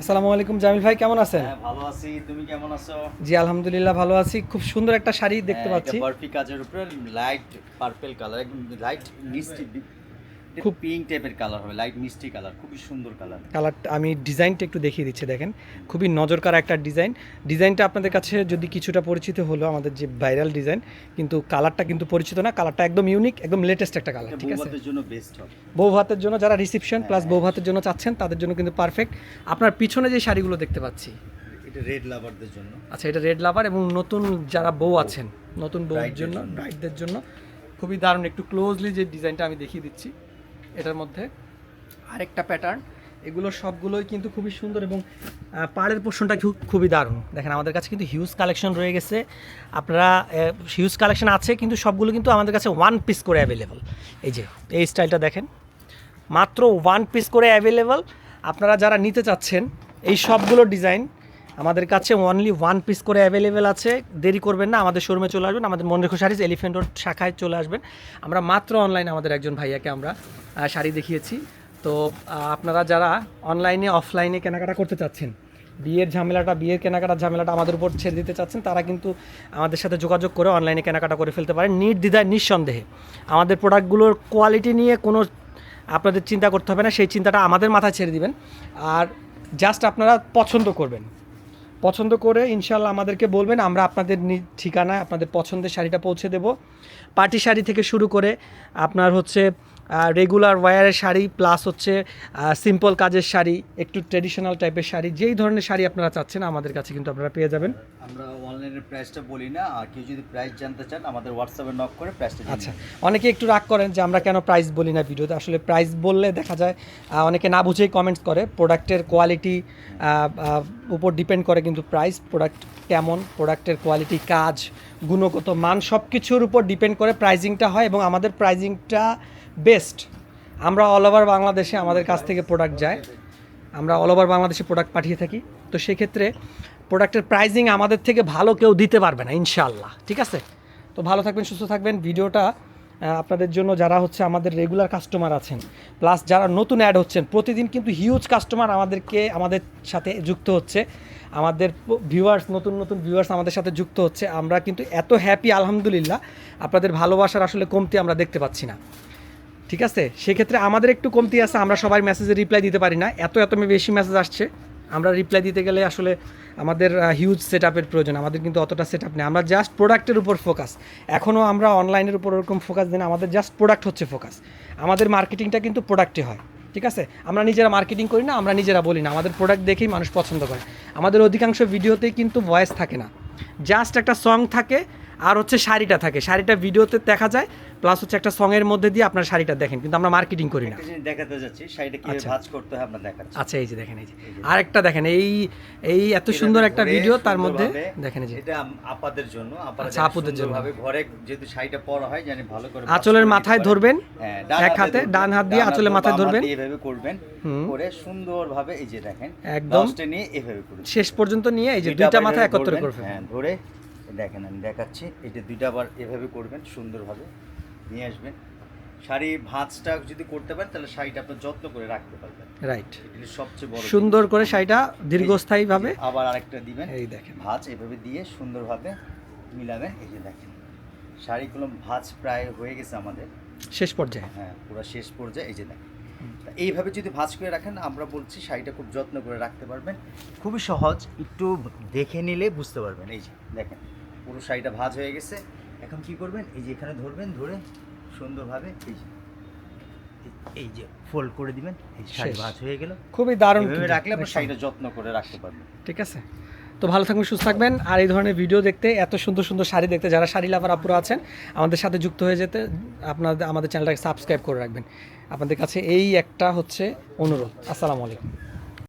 আসসালামু আলাইকুম জামিল ভাই কেমন আছেন? হ্যাঁ ভালো আছি। তুমি কেমন আছো? জি আলহামদুলিল্লাহ ভালো আছি। খুব সুন্দর একটা শাড়ি দেখতে পাচ্ছি। বারফি কাজের উপরে লাইট পার্পল কালার একদম লাইট মিষ্টি খুব- পিঙ্ক টাইপের কালার হবে লাইট মিষ্টি কালার খুবই সুন্দর কালার কালারটা আমি ডিজাইনটা একটু দেখিয়ে দিচ্ছি দেখেন। খুবই নজর কাড়া একটা ডিজাইন ডিজাইনটা আপনাদের কাছে যদি কিছুটা পরিচিত হলো আমাদের যে ভাইরাল ডিজাইন কিন্তু কালারটা কিন্তু পরিচিত না কালারটা একদম ইউনিক একদম লেটেস্ট একটা কালার ঠিক আছে? জন্য বেস্ট হবে। বউ ভাতের জন্য যারা রিসেপশন প্লাস হ্যাঁ। বউ ভাতের জন্য চাচ্ছেন তাদের জন্য কিন্তু পারফেক্ট আপনার পিছনে যে শাড়িগুলো দেখতে পাচ্ছি। এটা রেড লাভারদের জন্য। আচ্ছা এটা রেড লাভার এবং নতুন যারা বউ আছেন নতুন বউর জন্য জন্য। ব্রাইডদের জন্য। খুবই দারুণ একটু ক্লোজলি যে ডিজাইনটা আমি দেখিয়ে দিচ্ছি। এটার মধ্যে। আরেকটা প্যাটার্ন এগুলো সবগুলোই কিন্তু খুবই সুন্দর এবং পাড়ের পোর্শনটা খুবই দারুণ। দেখেন, আমাদের কাছে কিন্তু হিউজ কালেকশন রয়ে গেছে। আপনারা হিউজ কালেকশন আছে, কিন্তু সবগুলো কিন্তু আমাদের কাছে ওয়ান পিস করে অ্যাভেলেবল এই যে, এই স্টাইলটা দেখেন। মাত্র ওয়ান পিস করে অ্যাভেলেবল আপনারা যারা নিতে চাচ্ছেন, এই সবগুলো ডিজাইন আমাদের কাছে অনলি ওয়ান পিস করে অ্যাভেলেবেল আছে। দেরি করবেন না, আমাদের শোরুমে চলে আসবেন, আমাদের মন রেখো শাড়িজ এলিফেন্ট রোড শাখায় চলে আসবেন। আমরা মাত্র অনলাইনে আমাদের একজন ভাইয়াকে আমরা শাড়ি দেখিয়েছি। তো আপনারা যারা অনলাইনে অফলাইনে কেনাকাটা করতে চাচ্ছেন, বিয়ের ঝামেলাটা, বিয়ের কেনাকাটার ঝামেলাটা আমাদের উপর ছেড়ে দিতে চাচ্ছেন, তারা কিন্তু আমাদের সাথে যোগাযোগ করে অনলাইনে কেনাকাটা করে ফেলতে পারেন, নির্দ্বিধায়, নিঃসন্দেহে। আমাদের প্রোডাক্টগুলোর কোয়ালিটি নিয়ে কোনো আপনাদের চিন্তা করতে হবে না, সেই চিন্তাটা আমাদের মাথায় ছেড়ে দিবেন। আর জাস্ট আপনারা পছন্দ করবেন। পছন্দ করে ইনশাল্লাহ আমাদেরকে বলবেন, আমরা আপনাদের ঠিকানায় আপনাদের পছন্দের শাড়িটা পৌঁছে দেব। পার্টি শাড়ি থেকে শুরু করে আপনার হচ্ছে রেগুলার ওয়্যারের শাড়ি প্লাস হচ্ছে সিম্পল কাজের শাড়ি একটু ট্রেডিশনাল টাইপের শাড়ি যেই ধরনের শাড়ি আপনারা চাচ্ছেন আমাদের কাছে কিন্তু আপনারা পেয়ে যাবেন। আমরা অনলাইনের প্রাইসটা বলি না আর কেউ যদি প্রাইস জানতে চান আমাদের হোয়াটসঅ্যাপে নক করে প্রাইসটা আচ্ছা অনেকে একটু রাগ করেন যে আমরা কেন প্রাইস বলি না ভিডিওতে আসলে প্রাইস বললে দেখা যায় অনেকে না বুঝেই কমেন্টস করে। প্রোডাক্টের কোয়ালিটি উপর ডিপেন্ড করে কিন্তু প্রাইস প্রোডাক্ট কেমন প্রোডাক্টের কোয়ালিটি কাজ গুণগত মান সব কিছুর উপর ডিপেন্ড করে প্রাইজিংটা হয় এবং আমাদের প্রাইজিংটা বেস্ট আমরা অল ওভার বাংলাদেশে আমাদের কাছ থেকে প্রোডাক্ট যায়। আমরা অল ওভার বাংলাদেশে প্রোডাক্ট পাঠিয়ে থাকি। তো সেক্ষেত্রে প্রোডাক্টের প্রাইজিং আমাদের থেকে ভালো কেউ দিতে পারবে না, ইনশাআল্লাহ। ঠিক আছে? তো ভালো থাকবেন, সুস্থ থাকবেন। ভিডিওটা আপনাদের জন্য যারা হচ্ছে আমাদের রেগুলার কাস্টমার আছেন প্লাস যারা নতুন অ্যাড হচ্ছেন, প্রতিদিন কিন্তু হিউজ কাস্টমার আমাদেরকে, আমাদের সাথে যুক্ত হচ্ছে। আমাদের ভিউয়ার্স নতুন নতুন ভিউয়ার্স আমাদের সাথে যুক্ত হচ্ছে। আমরা কিন্তু এত হ্যাপি আলহামদুলিল্লাহ। আপনাদের ভালোবাসার আসলে কমতি আমরা দেখতে পাচ্ছি না। ঠিক আছে? সেক্ষেত্রে আমাদের একটু কমতি আছে, আমরা সবাই মেসেজে রিপ্লাই দিতে পারি না। এত এত বেশি মেসেজ আসছে। আমরা রিপ্লাই দিতে গেলে আসলে আমাদের হিউজ সেট আপের প্রয়োজন। আমাদের কিন্তু অতটা সেট আপ নেই। আমরা জাস্ট প্রোডাক্টের উপর ফোকাস এখনও আমরা অনলাইনের উপর ওরকম ফোকাস দিই না। আমাদের জাস্ট প্রোডাক্ট হচ্ছে ফোকাস আমাদের মার্কেটিংটা কিন্তু প্রোডাক্টে হয়। ঠিক আছে? আমরা নিজেরা মার্কেটিং করি না, আমরা নিজেরা বলি না। আমাদের প্রোডাক্ট দেখেই মানুষ পছন্দ করে। আমাদের অধিকাংশ ভিডিওতেই কিন্তু ভয়েস থাকে না। জাস্ট একটা সং থাকে আর হচ্ছে শাড়িটা থাকে। শাড়িটা ভিডিওতে দেখা যায় প্লাস হচ্ছে একটা সঙের মধ্যে দিয়ে আপনার শাড়িটা দেখেন কিন্তু আমরা মার্কেটিং করি না। দেখাতে যাচ্ছি শাড়িটা কীভাবে আচ্ছা। ভাঁজ করতে হয় আমরা দেখাচ্ছি। আচ্ছা এই যে দেখেন এই যে। আরেকটা দেখেন এই এই এত সুন্দর একটা ভিডিও তার মধ্যে দেখেন এই যে। এটা আপাদের জন্য আচ্ছা, আপুদের জন্য। সুন্দরভাবে ঘরে যেহেতু শাড়িটা পরা হয় জানি ভালো করে আঁচলের মাথায় ধরবেন হ্যাঁ, এক হাতে ডান হাত দিয়ে আঁচলের মাথায় ধরবেন। এভাবে করবেন। করে সুন্দরভাবে এই যে দেখেন একদম। নিয়ে এভাবে করবেন শেষ পর্যন্ত নিয়ে এই যে দুইটা মাথা একত্র করবেন হ্যাঁ ধরে দেখেন আমি দেখাচ্ছি। এটা দুইটা আবার এভাবে করবেন সুন্দরভাবে নিয়ে আসবেন। শাড়ি ভাঁজটা যদি করতে পারেন তাহলে শাড়িটা আপনার যত্ন করে রাখতে পারবেন। রাইট এটি সবচেয়ে বড় সুন্দর করে শাড়িটা দীর্ঘস্থায়ীভাবে। আবার আরেকটা দিবেন। এই দেখেন। ভাঁজ এভাবে দিয়ে সুন্দরভাবে মিলাবেন। এই যে দেখেন শাড়িগুলো ভাঁজ প্রায় হয়ে গেছে আমাদের। শেষ পর্যায়ে। হ্যাঁ পুরো শেষ পর্যায়ে। এই যে দেখেন এইভাবে যদি ভাঁজ করে রাখেন আমরা বলছি শাড়িটা খুব যত্ন করে রাখতে পারবেন। খুবই সহজ একটু দেখে নিলে বুঝতে পারবেন। এই যে দেখেন পুরো শাড়িটা ভাঁজ হয়ে গেছে। এখন কি করবেন? এই যে এখানে ধরবেন ধরে সুন্দরভাবে এই যে এই- যে ফোল্ড করে দিবেন। এই শাড়ি। ভাঁজ হয়ে গেল। খুবই দারুণ রাখলে আপনি শাড়িটা যত্ন করে রাখতে পারবেন। ঠিক আছে। তো ভালো থাকবেন, সুস্থ থাকবেন। আর এই ধরনের ভিডিও দেখতে, এত সুন্দর সুন্দর শাড়ি দেখতে যারা শাড়ি লাভার আপুরা আছেন, আমাদের সাথে যুক্ত হয়ে যেতে আপনাদের আমাদের চ্যানেলটাকে সাবস্ক্রাইব করে রাখবেন। আপনাদের কাছে এই একটা হচ্ছে অনুরোধ। আসসালামু আলাইকুম।